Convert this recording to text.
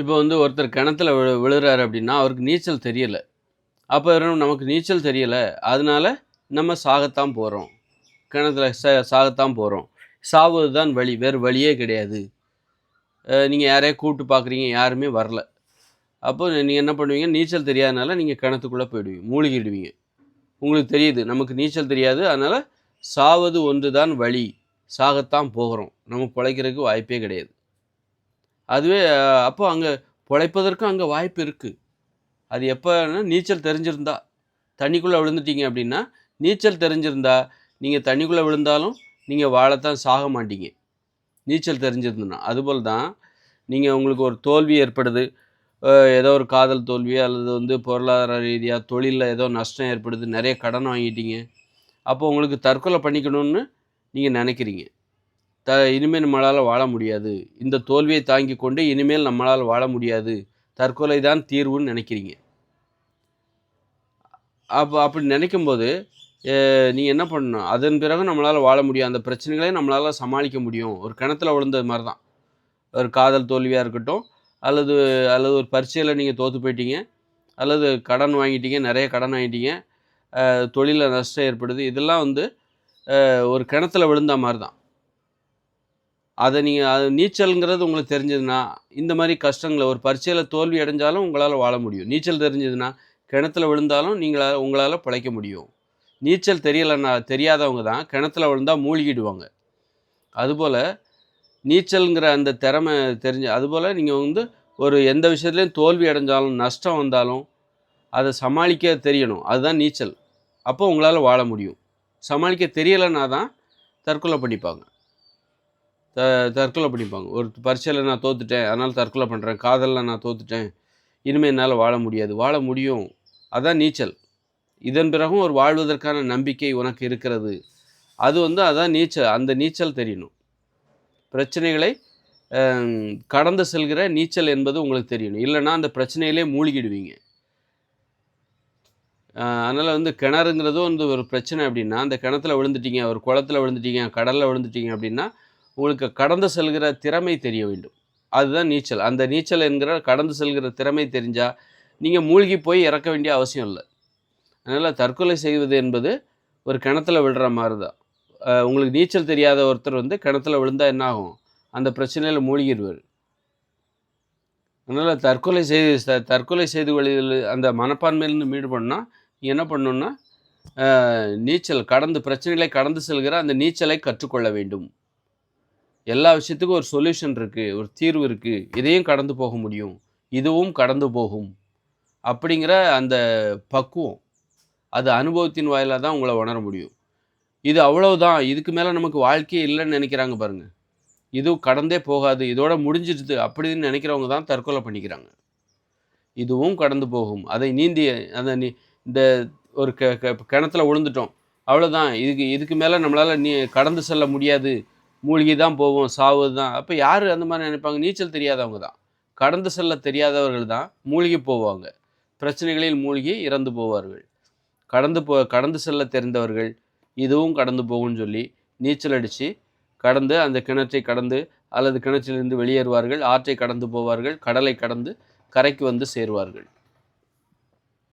இப்போ வந்து ஒருத்தர் கிணத்துல விழு விழுறாரு அப்படின்னா அவருக்கு நீச்சல் தெரியலை. அப்போ நமக்கு நீச்சல் தெரியலை. அதனால நம்ம சாகத்தான் போகிறோம் கிணத்துல ச சாகத்தான் போகிறோம் சாவது தான் வழி வேறு வழியே கிடையாது. நீங்கள் யாரையா கூப்பிட்டு பார்க்குறீங்க யாருமே வரல. அப்போ நீங்கள் என்ன பண்ணுவீங்க நீச்சல் தெரியாதனால நீங்கள் கிணத்துக்குள்ளே போயிடுவீங்க மூழ்கிடுவீங்க. உங்களுக்கு தெரியுது நமக்கு நீச்சல் தெரியாது. அதனால் சாவது ஒன்று தான் வழி. சாகத்தான் போகிறோம். நம்ம பிழைக்கிறதுக்கு வாய்ப்பே கிடையாது. அதுவே அப்போ அங்கே பிழைப்பதற்கும் அங்கே வாய்ப்பு இருக்குது அது எப்போன்னா நீச்சல் தெரிஞ்சிருந்தா தண்ணிக்குள்ளே விழுந்துட்டீங்க அப்படின்னா நீச்சல் தெரிஞ்சிருந்தா நீங்கள் தண்ணிக்குள்ளே விழுந்தாலும் நீங்கள் வாழத்தான் சாக மாட்டீங்க. நீச்சல் தெரிஞ்சிருந்தனா அதுபோல் தான் நீங்கள் உங்களுக்கு ஒரு தோல்வி ஏற்படுது. ஏதோ ஒரு காதல் தோல்வி அல்லது வந்து பொருளாதார ரீதியாக தொழிலில் ஏதோ நஷ்டம் ஏற்படுது நிறைய கடன் வாங்கிட்டீங்க. அப்போ உங்களுக்கு தற்கொலை பண்ணிக்கணும்னு நீங்கள் நினைக்கிறீங்க. த இனிமேல் நம்மளால் வாழ முடியாது. இந்த தோல்வியை தாங்கி கொண்டு இனிமேல் நம்மளால் வாழ முடியாது. தற்கொலை தான் தீர்வுன்னு நினைக்கிறீங்க. அப்போ அப்படி நினைக்கும்போது நீங்கள் என்ன பண்ணணும்? அதன் பிறகு நம்மளால் வாழ முடியும். அந்த பிரச்சனைகளையும் நம்மளால் சமாளிக்க முடியும். ஒரு கிணத்துல விழுந்தது மாதிரி தான் ஒரு காதல் தோல்வியாக இருக்கட்டும் அல்லது அல்லது ஒரு பரீட்சையில் நீங்கள் தோற்று போயிட்டீங்க அல்லது கடன் வாங்கிட்டீங்க நிறைய கடன் வாங்கிட்டீங்க தொழிலில் நஷ்டம் ஏற்படுது. இதெல்லாம் வந்து ஒரு கிணத்துல விழுந்த மாதிரி தான் அதை நீங்கள் அது நீச்சல்ங்கிறது உங்களுக்கு தெரிஞ்சதுன்னா இந்த மாதிரி கஷ்டங்களை ஒரு பரீட்சையில் தோல்வி அடைஞ்சாலும் உங்களால் வாழ முடியும். நீச்சல் தெரிஞ்சதுன்னா கிணத்துல விழுந்தாலும் நீங்களால் உங்களால் பிழைக்க முடியும். நீச்சல் தெரியலைன்னா தெரியாதவங்க தான் கிணத்துல விழுந்தால் மூழ்கிடுவாங்க. அதுபோல் நீச்சல்ங்கிற அந்த திறமை தெரிஞ்ச அதுபோல் நீங்கள் வந்து ஒரு எந்த விஷயத்துலையும் தோல்வி அடைஞ்சாலும் நஷ்டம் வந்தாலும் அதை சமாளிக்க தெரியணும். அதுதான் நீச்சல். அப்போ உங்களால் வாழ முடியும். சமாளிக்க தெரியலைன்னா தான் தற்கொலை பண்ணிப்பாங்க. த தற்கொலை பண்ணிப்பாங்க. ஒரு பரீட்சையில் நான் தோத்துட்டேன் அதனால் தற்கொலை பண்ணுறேன் காதலில் நான் தோத்துட்டேன். இனிமேல் என்னால் வாழ முடியாது. வாழ முடியும். அதான் நீச்சல். இதன் பிறகும் ஒரு வாழ்வதற்கான நம்பிக்கை உனக்கு இருக்கிறது. அது வந்து அதான் நீச்சல். அந்த நீச்சல் தெரியணும். பிரச்சனைகளை கடந்து செல்கிற நீச்சல் என்பது உங்களுக்கு தெரியணும். இல்லைன்னா அந்த பிரச்சனையிலே மூழ்கிடுவீங்க. அதனால் வந்து கிணறுங்கிறதும் வந்து ஒரு பிரச்சனை அப்படின்னா அந்த கிணத்துல விழுந்துட்டீங்க ஒரு குளத்துல விழுந்துட்டீங்க கடலில் விழுந்துட்டீங்க அப்படின்னா உங்களுக்கு கடந்து செல்கிற திறமை தெரிய வேண்டும். அதுதான் நீச்சல். அந்த நீச்சல் என்கிற கடந்து செல்கிற திறமை தெரிஞ்சால் நீங்கள் மூழ்கி போய் இறக்க வேண்டிய அவசியம் இல்லை. அதனால் தற்கொலை செய்வது என்பது ஒரு கிணத்துல விழுற மாதிரி தான் உங்களுக்கு நீச்சல் தெரியாத ஒருத்தர் வந்து கிணத்துல விழுந்தால் என்ன ஆகும்? அந்த பிரச்சனையில் மூழ்கிடுவார் அதனால் தற்கொலை செய்து தற்கொலை செய்து கொள்வதில் அந்த மனப்பான்மையிலேருந்து மீடு பண்ணால் என்ன பண்ணணும்னா நீச்சல் கடந்து பிரச்சனைகளை கடந்து செல்கிற அந்த நீச்சலை கற்றுக்கொள்ள வேண்டும். எல்லா விஷயத்துக்கும் ஒரு சொல்யூஷன் இருக்குது ஒரு தீர்வு இருக்குது இதையும் கடந்து போக முடியும். இதுவும் கடந்து போகும். அப்படிங்கிற அந்த பக்குவம் அது அனுபவத்தின் வாயிலாக தான் உங்களை உணர முடியும். இது அவ்வளவுதான். இதுக்கு மேலே நமக்கு வாழ்க்கையே இல்லைன்னு நினைக்கிறாங்க பாருங்கள் இது கடந்தே போகாது. இதோட முடிஞ்சிடுது அப்படின்னு நினைக்கிறவங்க தான் தற்கொலை பண்ணிக்கிறாங்க. இதுவும் கடந்து போகும். அதை நீந்தி அந்த நீ இந்த ஒரு க க- கிணத்துல விழுந்துட்டோம் அவ்வளோதான் இதுக்கு இதுக்கு மேலே நம்மளால் நீ கடந்து செல்ல முடியாது. மூழ்கி தான் போவோம் சாவது தான் அப்போ யார் அந்த மாதிரி நினைப்பாங்க? நீச்சல் தெரியாதவங்க தான். கடந்து செல்ல தெரியாதவர்கள் தான் மூழ்கி போவாங்க. பிரச்சனைகளில் மூழ்கி இறந்து போவார்கள். கடந்து போ கடந்து செல்ல தெரிந்தவர்கள் இதுவும் கடந்து போகும்னு சொல்லி நீச்சல் அடித்து கடந்து அந்த கிணற்றை கடந்து அல்லது கிணற்றிலிருந்து வெளியேறுவார்கள். ஆற்றை கடந்து போவார்கள். கடலை கடந்து கரைக்கு வந்து சேருவார்கள்.